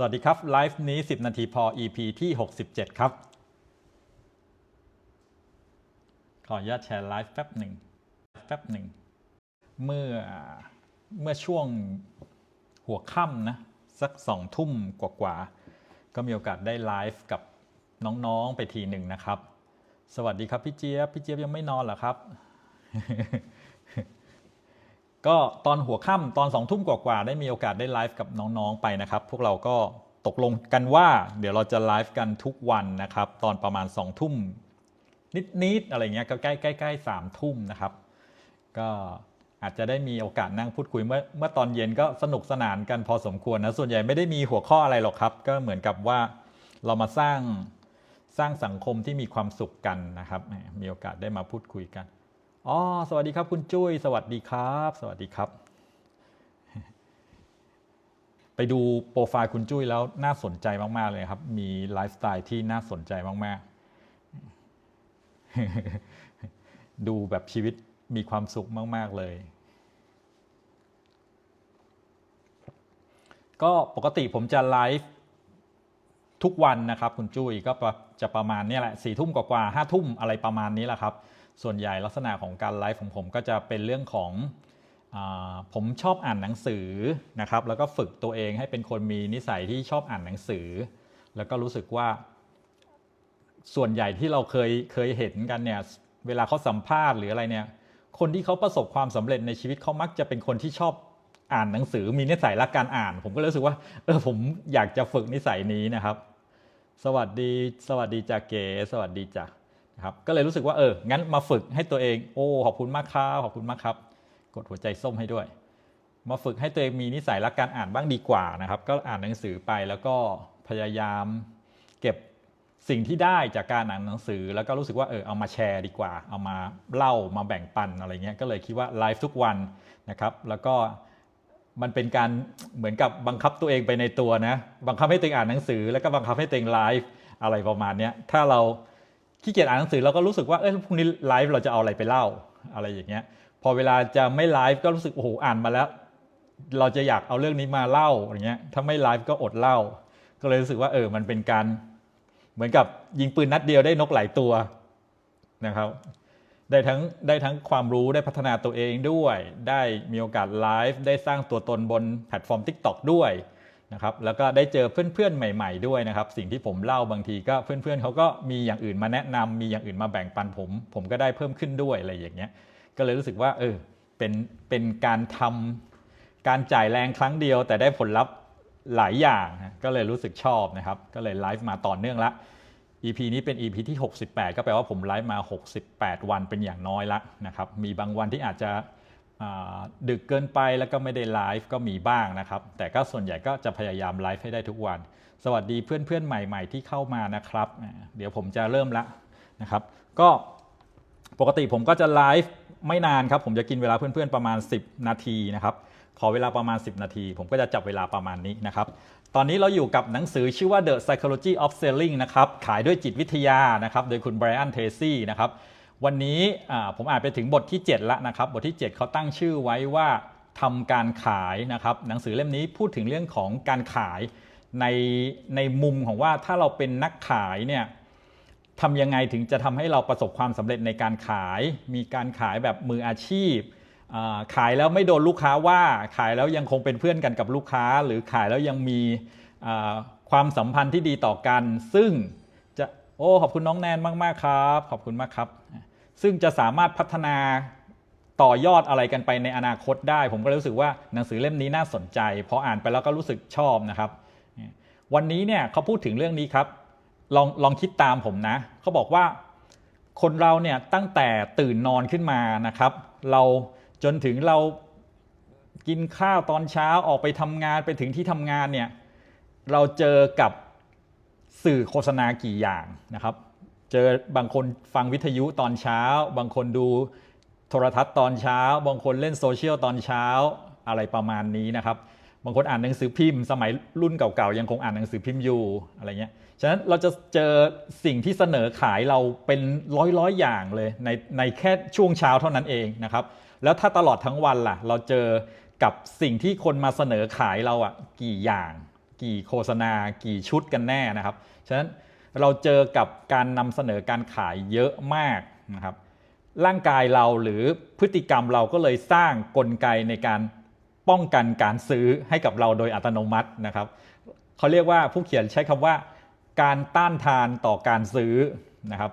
สวัสดีครับ ไลฟ์นี้ 10 นาทีพอ EP ที่ 67 ครับ ขออนุญาตแชร์ไลฟ์แป๊บหนึ่งแป๊บหนึ่ง เมื่อเมื่อช่วงหัวค่ำนะ สักสองทุ่มกว่าๆ ก็มีโอกาสได้ไลฟ์กับน้อง ๆ ไปทีหนึ่งนะครับ สวัสดีครับพี่เจี๊ยบ พี่เจี๊ยบยังไม่นอนเหรอครับ ก็ตอนหัวค่ำตอนสองทุ่มกว่าๆได้มีโอกาสได้ไลฟ์กับน้องๆไปนะครับ พวกเราก็ตกลงกันว่า เดี๋ยวเราจะไลฟ์กันทุกวันนะครับ ตอนประมาณสองทุ่มนิดๆอะไรเงี้ยก็ใกล้ใกล้ใกล้สามทุ่มนะครับ ก็อาจจะได้มีโอกาสนั่งพูดคุยเมื่อเมื่อตอนเย็นก็สนุกสนานกันพอสมควรนะส่วนใหญ่ไม่ได้มีหัวข้ออะไรหรอกครับ ก็เหมือนกับว่าเรามาสร้างสร้างสังคมที่มีความสุขกันนะครับ มีโอกาสได้มาพูดคุยกัน อ๋อ สวัสดีครับคุณจุ้ย สวัสดีครับ สวัสดีครับ ไปดูโปรไฟล์คุณจุ้ยแล้วน่าสนใจมาก ๆ เลยครับ มีไลฟ์สไตล์ที่น่าสนใจมาก ๆ ดูแบบชีวิตมีความสุขมาก ๆ เลย ก็ปกติผมจะไลฟ์ทุกวันนะครับ คุณจุ้ยก็จะประมาณนี้แหละสี่ทุ่มกว่าห้าทุ่มอะไรประมาณนี้แหละครับ ส่วนใหญ่ลักษณะของการไลฟ์ของผมก็จะเป็นเรื่องของอผมชอบอ่านหนังสือนะครับ แล้วก็ฝึกตัวเองให้เป็นคนมีนิสัยที่ชอบอ่านหนังสือ แล้วก็รู้สึกว่า ส่วนใหญ่ที่เราเคยเคยเห็นกันเนี่ยเวลาเขาสัมภาษณ์หรืออะไรเนี่ย คนที่เขาประสบความสำเร็จในชีวิตเขามักจะเป็นคนที่ชอบอ่านหนังสือมีนิสัยรักการอ่าน ผมก็รู้สึกว่าเออผมอยากจะฝึกนิสัยนี้นะครับ สวัสดี สวัสดีจ่าเก๋สวัสดีจ้ะนะ ครับก็เลยรู้สึกว่าเอองั้นมาฝึกให้ตัวเองโอ้ขอบคุณมากครับขอบคุณมากครับ กดหัวใจส้มให้ด้วย มาฝึกให้ตัวเองมีนิสัยรักการอ่านบ้างดีกว่านะครับ ก็อ่านหนังสือไปแล้วก็พยายามเก็บสิ่งที่ได้จากการอ่านหนังสือ แล้วก็รู้สึกว่าเออเอามาแชร์ดีกว่า เอามาเล่ามาแบ่งปันอะไรเงี้ยก็เลยคิดว่าไลฟ์ทุกวันนะครับ แล้วก็มันเป็นการเหมือนกับบังคับตัวเองไปในตัวนะบังคับให้ตัวเองอ่านหนังสือ แล้วก็บังคับให้ตัวเองไลฟ์อะไรประมาณนี้ถ้าเรา ขี้เกียจอ่านหนังสือเราก็รู้สึกว่าเออพรุ่งนี้ไลฟ์เราจะเอาอะไรไปเล่าอะไรอย่างเงี้ย พอเวลาจะไม่ไลฟ์ก็รู้สึกโอ้โหอ่านมาแล้ว เราจะอยากเอาเรื่องนี้มาเล่าอย่างเงี้ยถ้าไม่ไลฟ์ก็อดเล่า ก็เลยรู้สึกว่าเออมันเป็นการเหมือนกับยิงปืนนัดเดียวได้นกหลายตัวนะครับได้ทั้งได้ทั้งความรู้ได้พัฒนาตัวเองด้วย ได้มีโอกาสไลฟ์ได้สร้างตัวตนบนแพลตฟอร์ม TikTok ด้วย นะครับแล้วก็ได้เจอเพื่อนๆใหม่ ๆด้วยนะครับ สิ่งที่ผมเล่าบางทีก็เพื่อนๆเขาก็มีอย่างอื่นมาแนะนำมีอย่างอื่นมาแบ่งปันผม ผมก็ได้เพิ่มขึ้นด้วยอะไรอย่างเงี้ยก็เลยรู้สึกว่าเออเป็นเป็นการทำการจ่ายแรงครั้งเดียว แต่ได้ผลลัพธ์หลายอย่างก็เลยรู้สึกชอบนะครับ ก็เลยไลฟ์มาต่อเนื่องละ EP นี้เป็น EP ที่ 68 ก็แปลว่าผมไลฟ์มา 68 วันเป็นอย่างน้อยละนะครับมีบางวันที่อาจจะ ดึกเกินไปแล้วก็ไม่ได้ไลฟ์ก็มีบ้างนะครับ แต่ก็ส่วนใหญ่ก็จะพยายามไลฟ์ให้ได้ทุกวัน สวัสดีเพื่อนๆใหม่ ๆ ที่เข้ามานะครับ เดี๋ยวผมจะเริ่มละนะครับ ก็ปกติผมก็จะไลฟ์ไม่นานครับ ผมจะกินเวลาเพื่อนๆประมาณ 10 นาทีนะครับ ขอเวลาประมาณ 10 นาที ผมก็จะจับเวลาประมาณนี้นะครับ ตอนนี้เราอยู่กับหนังสือชื่อว่า The Psychology of Selling นะครับ ขายด้วยจิตวิทยานะครับ โดยคุณไบรอันเทซี่นะครับ วันนี้ผมอ่านไปถึงบทที่ 7 แล้วนะครับ บทที่ 7 เขาตั้งชื่อไว้ว่าทำการขายนะครับ หนังสือเล่มนี้พูดถึงเรื่องของการขายในในมุมของว่าถ้าเราเป็นนักขายเนี่ยทำยังไงถึงจะทำให้เราประสบความสำเร็จในการขาย มีการขายแบบมืออาชีพ ขายแล้วไม่โดนลูกค้าว่า ขายแล้วยังคงเป็นเพื่อนกันกับลูกค้า หรือขายแล้วยังมีความสัมพันธ์ที่ดีต่อกัน ซึ่งจะโอ้ขอบคุณน้องแนนมาก ๆ ครับ ขอบคุณมากครับ ซึ่งจะสามารถพัฒนาต่อยอดอะไรกันไปในอนาคตได้ ผมก็รู้สึกว่าหนังสือเล่มนี้น่าสนใจพออ่านไปแล้วก็รู้สึกชอบนะครับ วันนี้เนี่ยเขาพูดถึงเรื่องนี้ครับ ลองลองคิดตามผมนะเขาบอกว่า คนเราเนี่ยตั้งแต่ตื่นนอนขึ้นมานะครับ เราจนถึงเรากินข้าวตอนเช้าออกไปทำงานไปถึงที่ทำงานเนี่ยเราเจอกับสื่อโฆษณากี่อย่างนะครับ เจอบางคนฟังวิทยุตอนเช้า บางคนดูโทรทัศน์ตอนเช้า บางคนเล่นโซเชียลตอนเช้าอะไรประมาณนี้นะครับ บางคนอ่านหนังสือพิมพ์ สมัยรุ่นเก่าๆยังคงอ่านหนังสือพิมพ์อยู่อะไรเงี้ยฉะนั้นเราจะเจอสิ่งที่เสนอขายเราเป็นร้อยๆอย่างเลยในในแค่ช่วงเช้าเท่านั้นเองนะครับ แล้วถ้าตลอดทั้งวันล่ะ เราเจอกับสิ่งที่คนมาเสนอขายเราอะกี่อย่าง กี่โฆษณา กี่ชุดกันแน่นะครับ ฉะนั้น เราเจอกับการนำเสนอการขายเยอะมากนะครับ ร่างกายเราหรือพฤติกรรมเราก็เลยสร้างกลไกในการป้องกันการซื้อให้กับเราโดยอัตโนมัตินะครับเขาเรียกว่าผู้เขียนใช้คำว่า การต้านทานต่อการซื้อนะครับ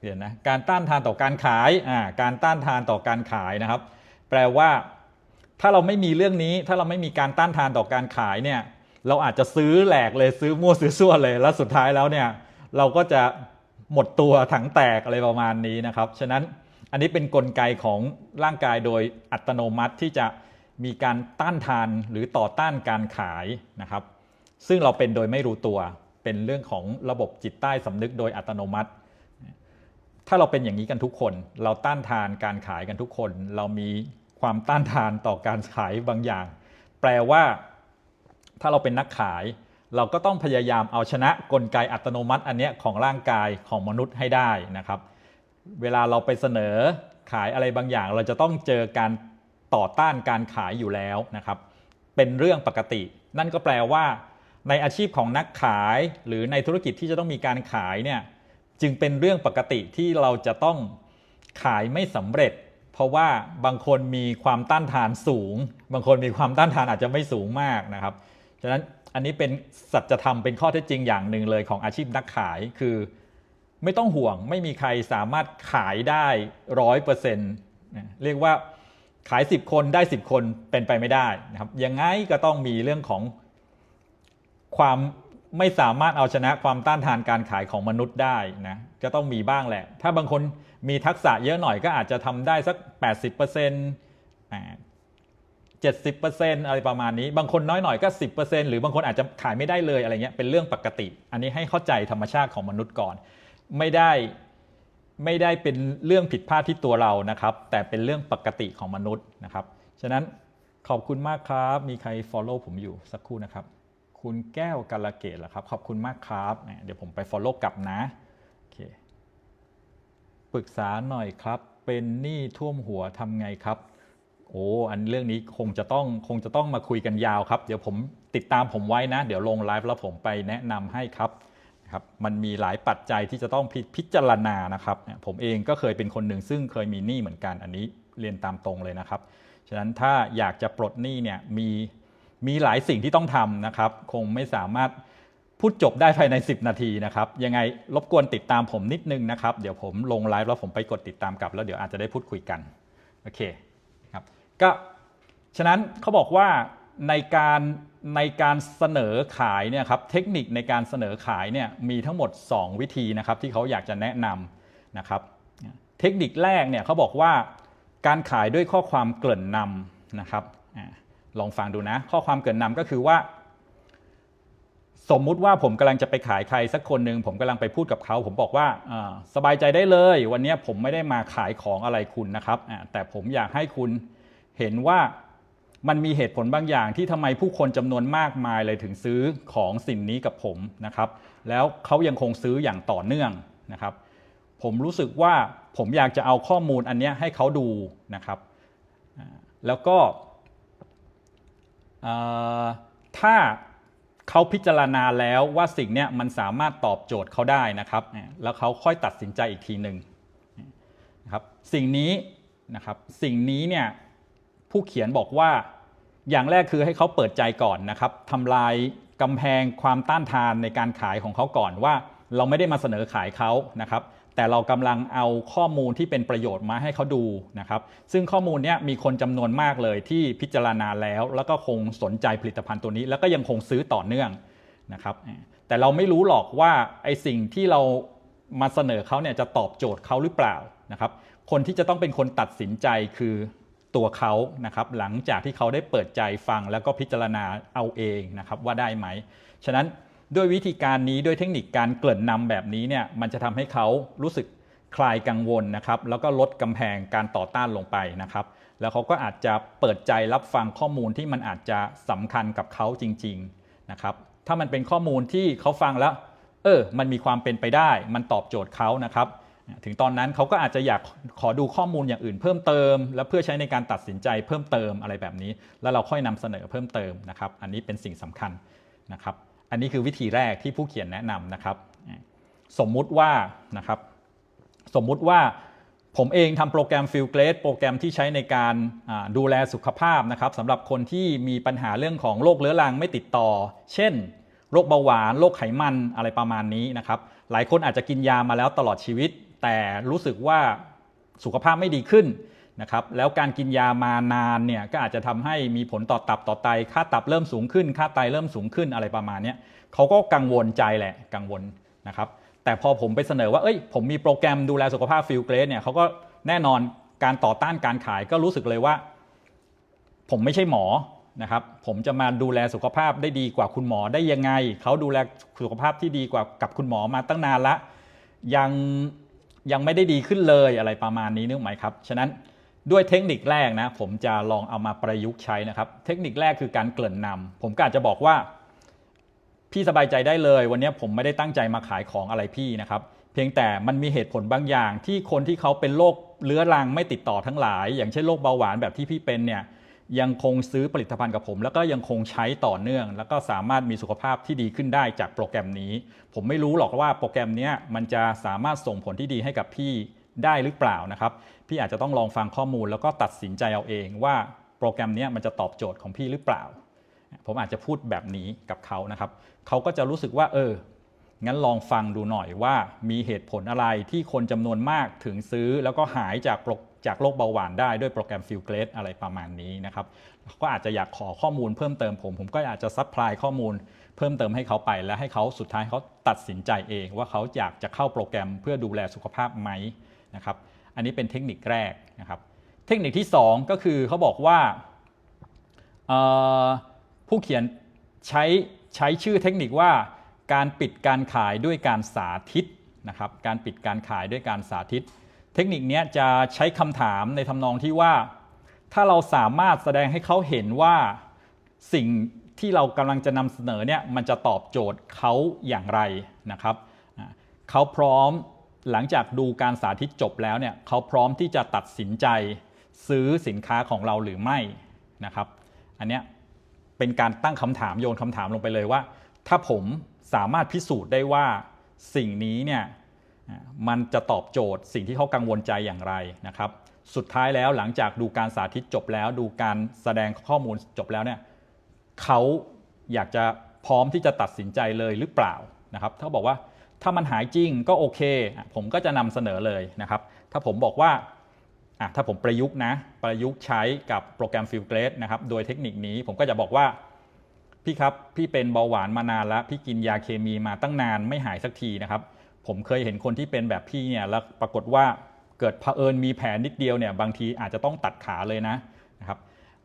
เดี๋ยวนะการต้านทานต่อการขายอ่าการต้านทานต่อการขายนะครับ แปลว่า ถ้าเราไม่มีเรื่องนี้ ถ้าเราไม่มีการต้านทานต่อการขายเนี่ย เราอาจจะซื้อแหลกเลยซื้อมั่วซื้อซั่วเลย แล้วสุดท้ายแล้วเนี่ยเราก็จะหมดตัวถังแตกอะไรประมาณนี้นะครับ ฉะนั้นอันนี้เป็นนกลไกของร่างกายโดยอัตโนมัติที่จะมีการต้านทานหรือต่อต้านการขายนะครับ ซึ่งเราเป็นโดยไม่รู้ตัว เป็นเรื่องของระบบจิตใต้สำนึกโดยอัตโนมัติ ถ้าเราเป็นอย่างนี้กันทุกคน เราต้านทานการขายกันทุกคน เรามีความต้านทานต่อการขายบางอย่าง แปลว่า ถ้าเราเป็นนักขาย เราก็ต้องพยายามเอาชนะกลไกอัตโนมัติอันเนี้ยของร่างกายของมนุษย์ให้ได้นะครับ เวลาเราไปเสนอขายอะไรบางอย่าง เราจะต้องเจอการต่อต้านการขายอยู่แล้วนะครับ เป็นเรื่องปกติ นั่นก็แปลว่า ในอาชีพของนักขายหรือในธุรกิจที่จะต้องมีการขายเนี่ยจึงเป็นเรื่องปกติที่เราจะต้องขายไม่สำเร็จ เพราะว่าบางคนมีความต้านทานสูง บางคนมีความต้านทานอาจจะไม่สูงมากนะครับ ฉะนั้นอันนี้เป็นสัจธรรมเป็นข้อเท็จจริงอย่างหนึ่งเลยของอาชีพนักขายคือ ไม่ต้องห่วงไม่มีใครสามารถขายได้ร้อยเปอร์เซ็นต์เรียกว่าขาย 10 คนได้ 10 คนเป็นไปไม่ได้นะครับยังไงก็ต้องมีเรื่องของความไม่สามารถเอาชนะความต้านทานการขายของมนุษย์ได้นะจะต้องมีบ้างแหละ ถ้าบางคนมีทักษะเยอะหน่อยก็อาจจะทำได้สัก 80%อ่า 70%อะไรประมาณนี้ บางคนน้อยหน่อยก็ 10%หรือบางคนอาจจะขายไม่ได้เลยอะไรเงี้ยเป็นเรื่องปกติ อันนี้ให้เข้าใจธรรมชาติของมนุษย์ก่อน ไม่ได้ไม่ได้เป็นเรื่องผิดพลาดที่ตัวเรานะครับ แต่เป็นเรื่องปกติของมนุษย์นะครับ ฉะนั้นขอบคุณมากครับ มีใคร follow ผมอยู่สักครู่นะครับ คุณแก้วกาลเกตเหรอครับ ขอบคุณมากครับ เดี๋ยวผมไป follow กลับนะโอเคปรึกษาหน่อยครับ เป็นหนี้ท่วมหัวทำไงครับ โอ้อันเรื่องนี้คงจะต้องคงจะต้องมาคุยกันยาวครับ เดี๋ยวผมติดตามผมไว้นะ เดี๋ยวลงไลฟ์แล้วผมไปแนะนำให้ครับครับมันมีหลายปัจจัยที่จะต้องพิพิจารณานะครับ ผมเองก็เคยเป็นคนหนึ่งซึ่งเคยมีหนี้เหมือนกันอันนี้เรียนตามตรงเลยนะครับ ฉะนั้นถ้าอยากจะปลดหนี้เนี่ยมีมีหลายสิ่งที่ต้องทำนะครับ คงไม่สามารถพูดจบได้ภายใน 10 นาทีนะครับ ยังไงรบกวนติดตามผมนิดนึงนะครับ เดี๋ยวผมลงไลฟ์แล้วผมไปกดติดตามกลับ แล้วเดี๋ยวอาจจะได้พูดคุยกัน โอเค ก็ฉะนั้นเขาบอกว่าในการในการเสนอขายเนี่ยครับเทคนิคในการเสนอขายเนี่ยมีทั้งหมด 2 วิธีนะครับที่เขาอยากจะแนะนำนะครับเทคนิคแรกเนี่ยเขาบอกว่าการขายด้วยข้อความเกริ่นนำนะครับอลองฟังดูนะ ข้อความเกริ่นนำก็คือว่า สมมุติว่าผมกำลังจะไปขายใครสักคนหนึ่งผมกำลังไปพูดกับเขา ผมบอกว่าสบายใจได้เลย วันนี้ผมไม่ได้มาขายของอะไรคุณนะครับแต่ผมอยากให้คุณ เห็นว่ามันมีเหตุผลบางอย่างที่ทำไมผู้คนจำนวนมากมายเลยถึงซื้อของสิ่งนี้กับผมนะครับ แล้วเขายังคงซื้ออย่างต่อเนื่องนะครับ ผมรู้สึกว่าผมอยากจะเอาข้อมูลอันนี้ให้เขาดูนะครับ แล้วก็ถ้าเขาพิจารณาแล้วว่าสิ่งนี้มันสามารถตอบโจทย์เขาได้นะครับ แล้วเขาค่อยตัดสินใจอีกทีหนึ่งนะครับ สิ่งนี้นะครับ สิ่งนี้เนี่ย ผู้เขียนบอกว่าอย่างแรกคือให้เขาเปิดใจก่อนนะครับทำลายกำแพงความต้านทานในการขายของเขาก่อนว่า เราไม่ได้มาเสนอขายเขานะครับแต่เรากำลังเอาข้อมูลที่เป็นประโยชน์มาให้เขาดูนะครับ ซึ่งข้อมูลนี้มีคนจำนวนมากเลยที่พิจารณาแล้ว แล้วก็คงสนใจผลิตภัณฑ์ตัวนี้ แล้วก็ยังคงซื้อต่อเนื่องนะครับ แต่เราไม่รู้หรอกว่าไอสิ่งที่เรามาเสนอเขาเนี่ยจะตอบโจทย์เขาหรือเปล่านะครับ คนที่จะต้องเป็นคนตัดสินใจคือ ตัวเขานะครับหลังจากที่เขาได้เปิดใจฟังแล้วก็พิจารณาเอาเองนะครับว่าได้ไหม ฉะนั้นด้วยวิธีการนี้ด้วยเทคนิคการเกริ่นนำแบบนี้เนี่ยมันจะทำให้เขารู้สึกคลายกังวลนะครับแล้วก็ลดกำแพงการต่อต้านลงไปนะครับ แล้วเขาก็อาจจะเปิดใจรับฟังข้อมูลที่มันอาจจะสำคัญกับเขาจริงๆนะครับถ้ามันเป็นข้อมูลที่เขาฟังแล้วเออมันมีความเป็นไปได้ มันตอบโจทย์เขานะครับ ถึงตอนนั้นเขาก็อาจจะอยากขอดูข้อมูลอย่างอื่นเพิ่มเติม และเพื่อใช้ในการตัดสินใจเพิ่มเติมอะไรแบบนี้ แล้วเราค่อยนำเสนอเพิ่มเติมนะครับ อันนี้เป็นสิ่งสำคัญนะครับ อันนี้คือวิธีแรกที่ผู้เขียนแนะนำนะครับ สมมุติว่านะครับ สมมุติว่าผมเองทำโปรแกรม f i l g r a d e โปรแกรมที่ใช้ในการดูแลสุขภาพนะครับสำหรับคนที่มีปัญหาเรื่องของโรคเรื้อรังไม่ติดต่อ เช่นโรคเบาหวานโรคไขมันอะไรประมาณนี้นะครับ หลายคนอาจจะกินยามาแล้วตลอดชีวิต แต่รู้สึกว่าสุขภาพไม่ดีขึ้นนะครับแล้วการกินยามานานเนี่ยก็อาจจะทำให้มีผลต่อตับต่อไต ค่าตับเริ่มสูงขึ้น ค่าไตเริ่มสูงขึ้นอะไรประมาณนี้เขาก็กังวลใจแหละกังวลนะครับแต่พอผมไปเสนอว่าเอ้ยผมมีโปรแกรมดูแลสุขภาพฟิลเกรสเนี่ยเขาก็แน่นอนการต่อต้านการขายก็รู้สึกเลยว่า ผมไม่ใช่หมอนะครับผมจะมาดูแลสุขภาพได้ดีกว่าคุณหมอได้ยังไง เขาดูแลสุขภาพที่ดีกว่ากับคุณหมอมาตั้งนานละยัง ยังไม่ได้ดีขึ้นเลยอะไรประมาณนี้นึกไหมครับ ฉะนั้นด้วยเทคนิคแรกนะ ผมจะลองเอามาประยุกต์ใช้นะครับ เทคนิคแรกคือการเกริ่นนำผมก็อาจจะบอกว่า พี่สบายใจได้เลย วันนี้ผมไม่ได้ตั้งใจมาขายของอะไรพี่นะครับ เพียงแต่มันมีเหตุผลบางอย่างที่คนที่เขาเป็นโรคเรื้อรังไม่ติดต่อทั้งหลาย อย่างเช่นโรคเบาหวานแบบที่พี่เป็นเนี่ย ยังคงซื้อผลิตภัณฑ์กับผม แล้วก็ยังคงใช้ต่อเนื่อง แล้วก็สามารถมีสุขภาพที่ดีขึ้นได้จากโปรแกรมนี้ ผมไม่รู้หรอกว่าโปรแกรมนี้มันจะสามารถส่งผลที่ดีให้กับพี่ได้หรือเปล่านะครับ พี่อาจจะต้องลองฟังข้อมูลแล้วก็ตัดสินใจเอาเองว่าโปรแกรมนี้มันจะตอบโจทย์ของพี่หรือเปล่า ผมอาจจะพูดแบบนี้กับเขานะครับ เขาก็จะรู้สึกว่า เออ งั้นลองฟังดูหน่อยว่ามีเหตุผลอะไรที่คนจำนวนมากถึงซื้อแล้วก็หายจากโร จากโรคเบาหวานได้ด้วยโปรแกรมฟิลเกรสอะไรประมาณนี้นะครับก็อาจจะอยากขอข้อมูลเพิ่มเติมผม ผมก็อาจจะซัพพลายข้อมูลเพิ่มเติมให้เขาไปและให้เขาสุดท้ายเขาตัดสินใจเองว่าเขาอยากจะเข้าโปรแกรมเพื่อดูแลสุขภาพไหมนะครับอันนี้เป็นเทคนิคแรกนะครับเทคนิคที่ 2 ก็คือเขาบอกว่าผู้เขียนใช้ใช้ชื่อเทคนิคว่าการปิดการขายด้วยการสาธิตนะครับการปิดการขายด้วยการสาธิต เทคนิคนี้จะใช้คำถามในทำนองที่ว่า ถ้าเราสามารถแสดงให้เขาเห็นว่าสิ่งที่เรากำลังจะนำเสนอเนี่ยมันจะตอบโจทย์เขาอย่างไรนะครับเขาพร้อมหลังจากดูการสาธิตจบแล้วเนี่ยเขาพร้อมที่จะตัดสินใจซื้อสินค้าของเราหรือไม่นะครับ อันเนี้ยเป็นการตั้งคำถามโยนคำถามลงไปเลยว่า ถ้าผมสามารถพิสูจน์ได้ว่าสิ่งนี้เนี่ย มันจะตอบโจทย์สิ่งที่เขากังวลใจอย่างไรนะครับ สุดท้ายแล้วหลังจากดูการสาธิตจบแล้ว ดูการแสดงข้อมูลจบแล้วเนี่ยเขาอยากจะพร้อมที่จะตัดสินใจเลยหรือเปล่านะครับถ้าบอกว่าถ้ามันหายจริงก็โอเค ผมก็จะนำเสนอเลยนะครับ ถ้าผมบอกว่าถ้าผมประยุกต์นะ ประยุกต์ใช้กับโปรแกรม f i l g r a d e นะครับ โดยเทคนิคนี้ผมก็จะบอกว่า พี่ครับ พี่เป็นเบาหวานมานานแล้ว พี่กินยาเคมีมาตั้งนานไม่หายสักทีนะครับ ผมเคยเห็นคนที่เป็นแบบพี่เนี่ยแล้วปรากฏว่าเกิดเผอิญมีแผลนิดเดียวเนี่ยบางทีอาจจะต้องตัดขาเลยนะนะครับ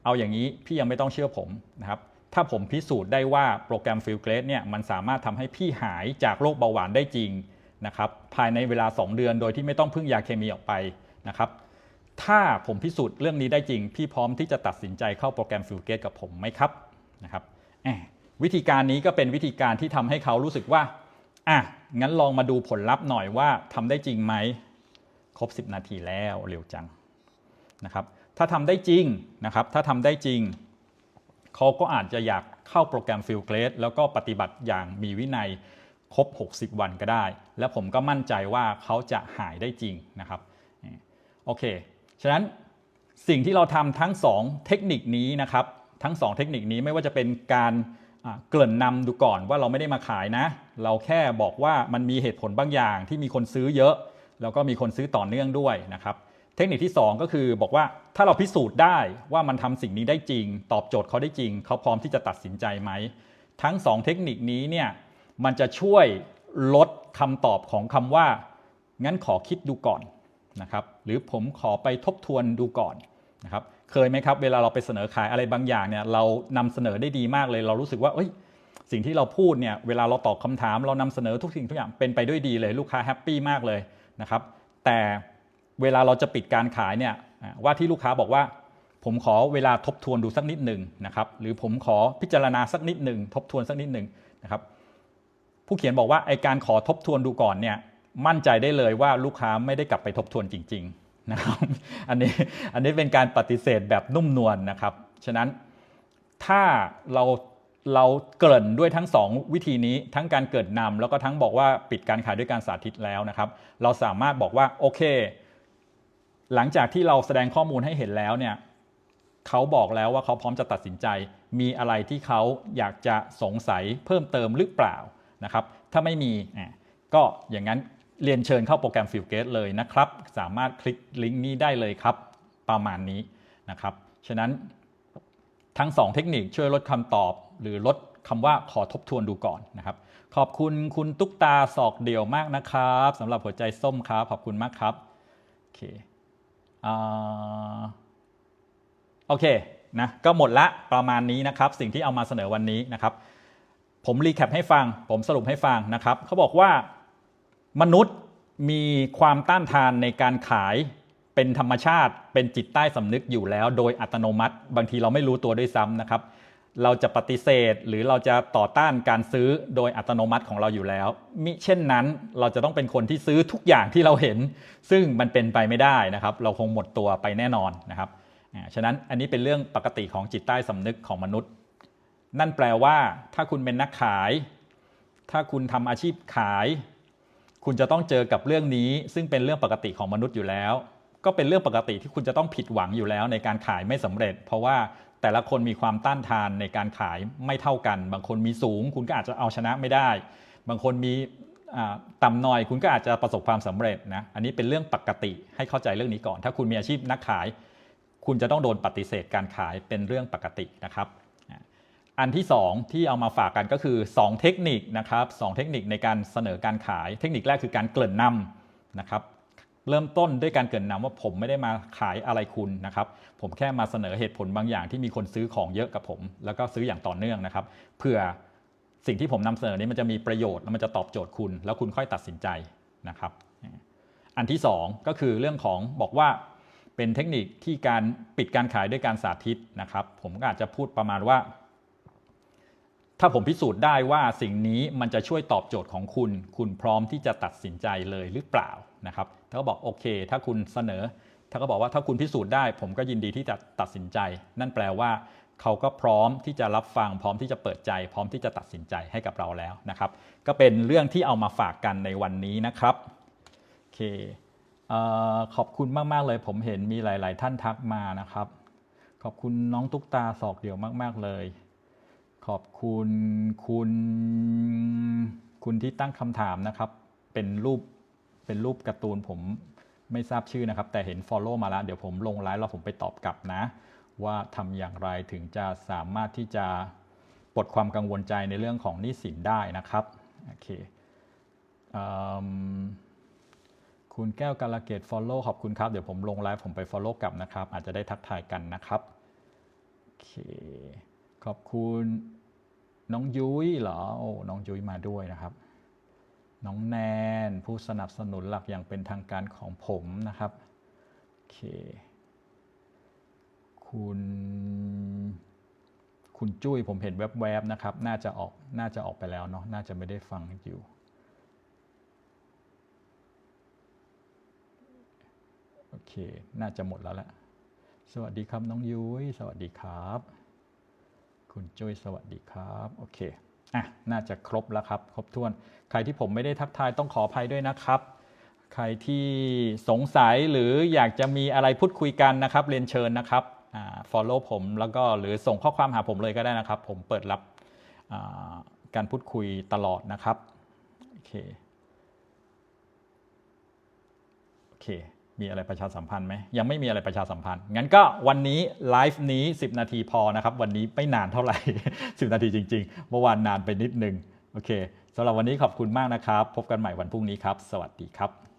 เอาอย่างนี้พี่ยังไม่ต้องเชื่อผมนะครับถ้าผมพิสูจน์ได้ว่าโปรแกรมฟิลเกรสเนี่ยมันสามารถทำให้พี่หายจากโรคเบาหวานได้จริงนะครับภายในเวลา 2 เดือนโดยที่ไม่ต้องพึ่งยาเคมีออกไปนะครับถ้าผมพิสูจน์เรื่องนี้ได้จริง พี่พร้อมที่จะตัดสินใจเข้าโปรแกรมฟิลเกรสกับผมไหมครับนะครับแหมวิธีการนี้ก็เป็นวิธีการที่ทำให้เขารู้สึกว่า อะงั้นลองมาดูผลลัพธ์หน่อยว่าทำได้จริงไหมครบ 10 นาทีแล้วเร็วจังนะครับถ้าทำได้จริงนะครับถ้าทำได้จริงเขาก็อาจจะอยากเข้าโปรแกรมฟิลเกรสแล้วก็ปฏิบัติอย่างมีวินัยครบ 60 วันก็ได้ และผมก็มั่นใจว่าเขาจะหายได้จริงนะครับโอเค ฉะนั้นสิ่งที่เราทำทั้ง 2 เทคนิคนี้นะครับทั้ง 2 เทคนิคนี้ไม่ว่าจะเป็นการ เกริ่นนำดูก่อนว่าเราไม่ได้มาขายนะ เราแค่บอกว่ามันมีเหตุผลบางอย่างที่มีคนซื้อเยอะ แล้วก็มีคนซื้อต่อเนื่องด้วยนะครับเทคนิคที่ 2 ก็คือบอกว่าถ้าเราพิสูจน์ได้ว่ามันทำสิ่งนี้ได้จริง ตอบโจทย์เขาได้จริง เขาพร้อมที่จะตัดสินใจไหม ทั้ง 2 เทคนิคนี้เนี่ยมันจะช่วยลดคำตอบของคำว่า งั้นขอคิดดูก่อนนะครับหรือผมขอไปทบทวนดูก่อนนะครับ เคยไหมครับ เวลาเราไปเสนอขายอะไรบางอย่างเนี่ยเรานำเสนอได้ดีมากเลย เรารู้สึกว่าเอ้ยสิ่งที่เราพูดเนี่ยเวลาเราตอบคำถาม เรานำเสนอทุกสิ่งทุกอย่างเป็นไปด้วยดีเลยลูกค้าแฮปปี้มากเลยนะครับแต่เวลาเราจะปิดการขายเนี่ยว่าที่ลูกค้าบอกว่า ผมขอเวลาทบทวนดูสักนิดหนึ่งนะครับหรือผมขอพิจารณาสักนิดหนึ่งทบทวนสักนิดหนึ่งนะครับผู้เขียนบอกว่าไอการขอทบทวนดูก่อนเนี่ยมั่นใจได้เลยว่าลูกค้าไม่ได้กลับไปทบทวนจริง ๆ นะครับอันนี้อันนี้เป็นการปฏิเสธแบบนุ่มนวลนะครับ ฉะนั้นถ้าเราเราเกริ่นด้วยทั้ง 2 วิธีนี้ทั้งการเกิดนำแล้วก็ทั้งบอกว่าปิดการขายด้วยการสาธิตแล้วนะครับ เราสามารถบอกว่าโอเค หลังจากที่เราแสดงข้อมูลให้เห็นแล้วเนี่ยเขาบอกแล้วว่าเขาพร้อมจะตัดสินใจ มีอะไรที่เขาอยากจะสงสัยเพิ่มเติมหรือเปล่านะครับ ถ้าไม่มีอะก็อย่างนั้น เรียนเชิญเข้าโปรแกรม f i l g a t e เลยนะครับ สามารถคลิกลิงก์นี้ได้เลยครับ ประมาณนี้นะครับ ฉะนั้นทั้ง 2 เทคนิคช่วยลดคำตอบ หรือลดคำว่าขอทบทวนดูก่อนนะครับ ขอบคุณคุณตุ๊กตาศอกเดี่ยวมากนะครับสำหรับหัวใจส้มครับ ขอบคุณมากครับโอเคโอเคนะก็หมดละประมาณนี้นะครับ สิ่งที่เอามาเสนอวันนี้นะครับ ผมรีแคปให้ฟัง ผมสรุปให้ฟังนะครับเขาบอกว่า มนุษย์มีความต้านทานในการขายเป็นธรรมชาติ เป็นจิตใต้สำนึกอยู่แล้ว โดยอัตโนมัติ บางทีเราไม่รู้ตัวด้วยซ้ำนะครับ เราจะปฏิเสธหรือเราจะต่อต้านการซื้อโดยอัตโนมัติของเราอยู่แล้ว มิเช่นนั้นเราจะต้องเป็นคนที่ซื้อทุกอย่างที่เราเห็น ซึ่งมันเป็นไปไม่ได้นะครับ เราคงหมดตัวไปแน่นอนนะครับฉะนั้นอันนี้เป็นเรื่องปกติของจิตใต้สำนึกของมนุษย์ นั่นแปลว่า ถ้าคุณเป็นนักขาย ถ้าคุณทำอาชีพขาย คุณจะต้องเจอกับเรื่องนี้ ซึ่งเป็นเรื่องปกติของมนุษย์อยู่แล้ว ก็เป็นเรื่องปกติที่คุณจะต้องผิดหวังอยู่แล้ว ในการขายไม่สำเร็จ เพราะว่าแต่ละคนมีความต้านทานในการขายไม่เท่ากัน บางคนมีสูง คุณก็อาจจะเอาชนะไม่ได้ บางคนมีต่ำหน่อย คุณก็อาจจะประสบความสำเร็จนะอันนี้เป็นเรื่องปกติให้เข้าใจเรื่องนี้ก่อน ถ้าคุณมีอาชีพนักขาย คุณจะต้องโดนปฏิเสธการขายเป็นเรื่องปกตินะครับ อันที่ 2 ที่เอามาฝากกันก็คือ 2 เทคนิคนะครับสเทคนิคในการเสนอการขาย เทคนิคแรกคือการเกริ่นนำนะครับเริ่มต้นด้วยการเกริ่นนำว่าผมไม่ได้มาขายอะไรคุณนะครับ ผมแค่มาเสนอเหตุผลบางอย่างที่มีคนซื้อของเยอะกับผม แล้วก็ซื้ออย่างต่อเนื่องนะครับเพื่อสิ่งที่ผมนำเสนอนี้มันจะมีประโยชน์แล้วมันจะตอบโจทย์คุณ แล้วคุณค่อยตัดสินใจนะครับ อันที่ 2 ก็คือเรื่องของบอกว่าเป็นเทคนิคที่การปิดการขายด้วยการสาธิตนะครับ ผมก็อาจจะพูดประมาณว่า ถ้าผมพิสูจน์ได้ว่าสิ่งนี้มันจะช่วยตอบโจทย์ของคุณ คุณพร้อมที่จะตัดสินใจเลยหรือเปล่านะครับถ้าก็บอกโอเค ถ้าคุณเสนอถ้าก็บอกว่าถ้าคุณพิสูจน์ได้ ผมก็ยินดีที่จะตัดสินใจ นั่นแปลว่า เขาก็พร้อมที่จะรับฟัง พร้อมที่จะเปิดใจ พร้อมที่จะตัดสินใจให้กับเราแล้วนะครับ ก็เป็นเรื่องที่เอามาฝากกันในวันนี้นะครับโอเคออขอบคุณมาก ๆ เลย ผมเห็นมีหลาย ๆ ท่านทักมานะครับ ขอบคุณน้องตุ๊กตาศอกเดี่ยวมาก ๆ เลย ขอบคุณคุณคุณที่ตั้งคำถามนะครับ เป็นรูปเป็นรูปการ์ตูนผมไม่ทราบชื่อนะครับ แต่เห็น Follow มาแล้ว เดี๋ยวผมลงไลฟ์แล้วผมไปตอบกลับนะ ว่าทำอย่างไรถึงจะสามารถที่จะปลดความกังวลใจในเรื่องของหนี้สินได้นะครับโอเคคุณแก้วกาลเกต Follow ขอบคุณครับ เดี๋ยวผมลงไลฟ์ผมไป Follow กลับนะครับ อาจจะได้ทักทายกันนะครับโอเค ขอบคุณน้องยุ้ยเหรอ โอ้ น้องยุ้ยมาด้วยนะครับ น้องแนน ผู้สนับสนุนหลักอย่างเป็นทางการของผมนะครับ โอเค คุณ คุณจุ้ยผมเห็นแวบๆนะครับ น่าจะออก น่าจะออกไปแล้วเนาะ น่าจะไม่ได้ฟังอยู่ โอเค น่าจะหมดแล้วแหละ สวัสดีครับน้องยุ้ย สวัสดีครับ คุณจุ้ยสวัสดีครับโอเคอะน่าจะครบแล้วครับ ครบถ้วน ใครที่ผมไม่ได้ทักทายต้องขออภัยด้วยนะครับ ใครที่สงสัยหรืออยากจะมีอะไรพูดคุยกันนะครับ เรียนเชิญนะครับอ่า follow ผมแล้วก็หรือส่งข้อความหาผมเลยก็ได้นะครับ ผมเปิดรับอ่าการพูดคุยตลอดนะครับโอเคโอเค มีอะไรประชาสัมพันธ์ไหมยังไม่มีอะไรประชาสัมพันธ์ งั้นก็วันนี้ไลฟ์นี้ 10 นาทีพอนะครับ วันนี้ไม่นานเท่าไหร่ 10 นาทีจริงๆ เมื่อวานนานไปนิดนึง โอเคสำหรับวันนี้ขอบคุณมากนะครับ พบกันใหม่วันพรุ่งนี้ครับ สวัสดีครับ